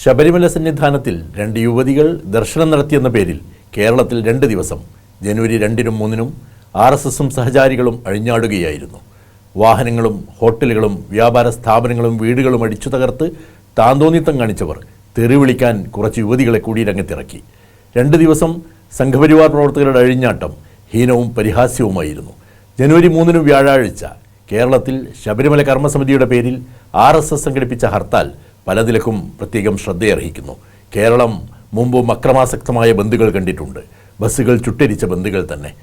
ശബരിമല സന്നിധാനത്തിൽ രണ്ട് യുവതികൾ ദർശനം നടത്തിയെന്ന പേരിൽ കേരളത്തിൽ രണ്ട് ദിവസം ജനുവരി രണ്ടിനും മൂന്നിനും ആർ എസ് എസും സഹചാരികളും അഴിഞ്ഞാടുകയായിരുന്നു. വാഹനങ്ങളും ഹോട്ടലുകളും വ്യാപാര സ്ഥാപനങ്ങളും വീടുകളും അടിച്ചു തകർത്ത് താന്തോന്നിത്തം കാണിച്ചവർ തെറി വിളിക്കാൻ കുറച്ച് യുവതികളെ കൂടി രംഗത്തിറക്കി. രണ്ട് ദിവസം സംഘപരിവാർ പ്രവർത്തകരുടെ അഴിഞ്ഞാട്ടം ഹീനവും പരിഹാസ്യവുമായിരുന്നു. ജനുവരി മൂന്നിനും വ്യാഴാഴ്ച കേരളത്തിൽ ശബരിമല കർമ്മസമിതിയുടെ പേരിൽ ആർ എസ് എസ് സംഘടിപ്പിച്ച ഹർത്താൽ പല നിലക്കും പ്രത്യേകം ശ്രദ്ധയർഹിക്കുന്നു. കേരളം മുമ്പും അക്രമാസക്തമായ ബന്ധുകൾ കണ്ടിട്ടുണ്ട്. ബസ്സുകൾ ചുട്ടരിച്ച ബന്ധുകൾ തന്നെ.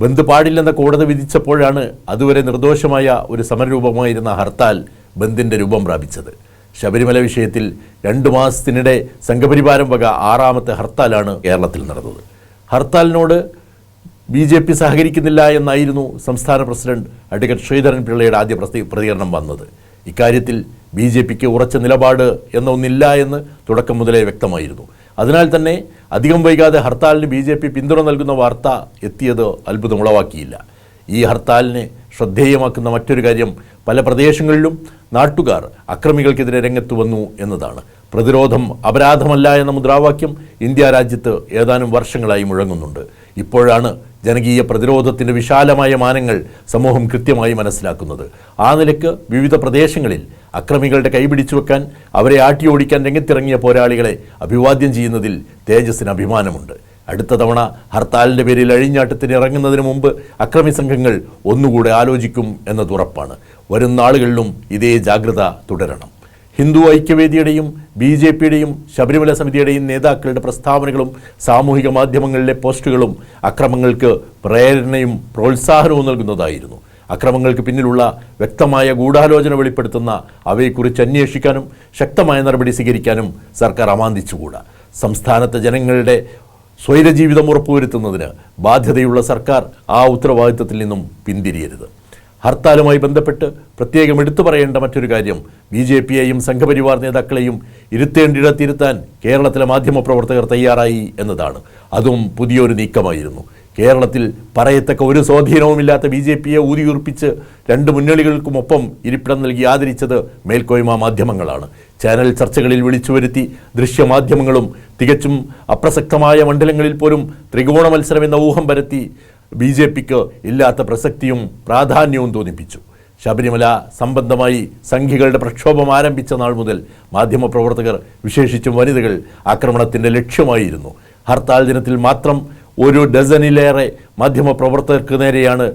ബന്ദ് പാടില്ലെന്ന കോടതി വിധിച്ചപ്പോഴാണ് അതുവരെ നിർദോഷമായ ഒരു സമരരൂപമായിരുന്ന ഹർത്താൽ ബന്ദിന്റെ രൂപം പ്രാപിച്ചത്. ശബരിമല വിഷയത്തിൽ രണ്ടു മാസത്തിനിടെ സംഘപരിവാരം വക ആറാമത്തെ ഹർത്താലാണ് കേരളത്തിൽ നടന്നത്. ഹർത്താലിനോട് ബി ജെ പി സഹകരിക്കുന്നില്ല എന്നായിരുന്നു സംസ്ഥാന പ്രസിഡന്റ് അഡ്വക്കേറ്റ് ശ്രീധരൻ പിള്ളയുടെ ആദ്യ പ്രതി- പ്രതികരണം വന്നത്. ഇക്കാര്യത്തിൽ ബി ജെ പിക്ക് ഉറച്ച നിലപാട് എന്നൊന്നില്ല എന്ന് തുടക്കം മുതലേ വ്യക്തമായിരുന്നു. അതിനാൽ തന്നെ അധികം വൈകാതെ ഹർത്താലിന് ബി ജെ പി പിന്തുണ നൽകുന്ന വാർത്ത എത്തിയത് അത്ഭുതമുളവാക്കിയില്ല ഈ ഹർത്താലിനെ ശ്രദ്ധേയമാക്കുന്ന മറ്റൊരു കാര്യം പല പ്രദേശങ്ങളിലും നാട്ടുകാർ അക്രമികൾക്കെതിരെ രംഗത്ത് വന്നു എന്നതാണ്. പ്രതിരോധം അപരാധമല്ല എന്ന മുദ്രാവാക്യം ഇന്ത്യ രാജ്യത്ത് ഏതാനും വർഷങ്ങളായി മുഴങ്ങുന്നുണ്ട്. ഇപ്പോഴാണ് ജനകീയ പ്രതിരോധത്തിന്റെ വിശാലമായ മാനങ്ങൾ സമൂഹം കൃത്യമായി മനസ്സിലാക്കുന്നത്. ആ നിലയ്ക്ക് വിവിധ പ്രദേശങ്ങളിൽ അക്രമികളുടെ കൈപിടിച്ചു വെക്കാൻ അവരെ ആട്ടിയോടിക്കാൻ രംഗത്തിറങ്ങിയ പോരാളികളെ അഭിവാദ്യം ചെയ്യുന്നതിൽ തേജസ്സിന് അഭിമാനമുണ്ട്. അടുത്ത തവണ ഹർത്താലിന്റെ പേരിൽ അഴിഞ്ഞാട്ടത്തിന് ഇറങ്ങുന്നതിന് മുമ്പ് അക്രമി സംഘങ്ങൾ ഒന്നുകൂടെ ആലോചിക്കും എന്നത് ഉറപ്പാണ്. വരും നാളുകളിലും ഇതേ ജാഗ്രത തുടരണം. ഹിന്ദു ഐക്യവേദിയുടെയും ബി ജെ പിയുടെയും ശബരിമല സമിതിയുടെയും നേതാക്കളുടെ പ്രസ്താവനകളും സാമൂഹിക മാധ്യമങ്ങളിലെ പോസ്റ്റുകളും അക്രമങ്ങൾക്ക് പ്രേരണയും പ്രോത്സാഹനവും നൽകുന്നതായിരുന്നു. അക്രമങ്ങൾക്ക് പിന്നിലുള്ള വ്യക്തമായ ഗൂഢാലോചന വെളിപ്പെടുത്തുന്ന അവയെക്കുറിച്ച് അന്വേഷിക്കാനും ശക്തമായ നടപടി സ്വീകരിക്കാനും സർക്കാർ അമാന്തിച്ചുകൂടാ. സംസ്ഥാനത്തെ ജനങ്ങളുടെ സ്വൈരജീവിതം ഉറപ്പുവരുത്തുന്നതിന് ബാധ്യതയുള്ള സർക്കാർ ആ ഉത്തരവാദിത്തത്തിൽ നിന്നും പിന്തിരിയരുത്. ഹർത്താലുമായി ബന്ധപ്പെട്ട് പ്രത്യേകം എടുത്തു പറയേണ്ട മറ്റൊരു കാര്യം. ബി ജെ പിയെയും സംഘപരിവാർ നേതാക്കളെയും ഇരുത്തേണ്ടിടത്തിരുത്താൻ കേരളത്തിലെ മാധ്യമപ്രവർത്തകർ തയ്യാറായി എന്നതാണ്. അതും പുതിയൊരു നീക്കമായിരുന്നു. കേരളത്തിൽ പറയത്തക്ക ഒരു സ്വാധീനവുമില്ലാത്ത ബി ജെ പിയെ ഊതിയുറപ്പിച്ച് രണ്ട് മുന്നണികൾക്കുമൊപ്പം ഇരിപ്പിടം നൽകി ആദരിച്ചത് മേൽക്കോയ്മ മാധ്യമങ്ങളാണ്. ചാനൽ ചർച്ചകളിൽ വിളിച്ചു വരുത്തി ദൃശ്യമാധ്യമങ്ങളും തികച്ചും അപ്രസക്തമായ മണ്ഡലങ്ങളിൽ പോലും ത്രികോണ മത്സരം എന്ന ഊഹം പരത്തി ബി ജെ പിക്ക് ഇല്ലാത്ത പ്രസക്തിയും പ്രാധാന്യവും തോന്നിപ്പിച്ചു. ശബരിമല സംബന്ധമായി സംഘികളുടെ പ്രക്ഷോഭം ആരംഭിച്ച നാൾ മുതൽ മാധ്യമപ്രവർത്തകർ വിശേഷിച്ചും വനിതകൾ ആക്രമണത്തിന്റെ ലക്ഷ്യമായിരുന്നു. ഹർത്താൽ ദിനത്തിൽ മാത്രം ഒരു ഡസനിലേറെ മാധ്യമപ്രവർത്തകർക്ക് നേരെയാണ്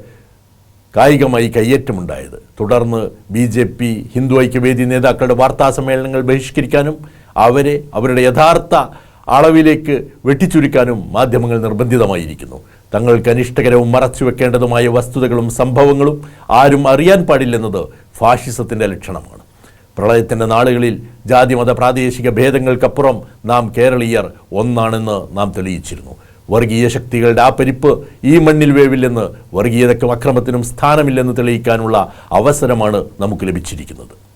കായികമായി കയ്യേറ്റമുണ്ടായത്. തുടർന്ന് B J P Hindu Aikyavedi നേതാക്കളുടെ വാർത്താ സമ്മേളനങ്ങൾ ബഹിഷ്കരിക്കാനും അവരെ അവരുടെ യഥാർത്ഥ അളവിലേക്ക് വെട്ടിച്ചുരുക്കാനും മാധ്യമങ്ങൾ നിർബന്ധിതമായിരിക്കുന്നു. തങ്ങൾക്ക് അനിഷ്ടകരവും മറച്ചുവെക്കേണ്ടതുമായ വസ്തുതകളും സംഭവങ്ങളും ആരും അറിയാൻ പാടില്ലെന്നത് ഫാഷിസത്തിന്റെ ലക്ഷണമാണ്. പ്രളയത്തിന്റെ നാളുകളിൽ ജാതിമത പ്രാദേശിക ഭേദങ്ങൾക്കപ്പുറം നാം കേരളീയർ ഒന്നാണെന്ന് നാം തെളിയിച്ചിരുന്നു. വർഗീയ ശക്തികളുടെ ആ പരിപ്പ് ഈ മണ്ണിൽ വേവില്ലെന്ന് വർഗീയതയ്ക്കും അക്രമത്തിനും സ്ഥാനമില്ലെന്ന് തെളിയിക്കാനുള്ള അവസരമാണ് നമുക്ക് ലഭിച്ചിരിക്കുന്നത്.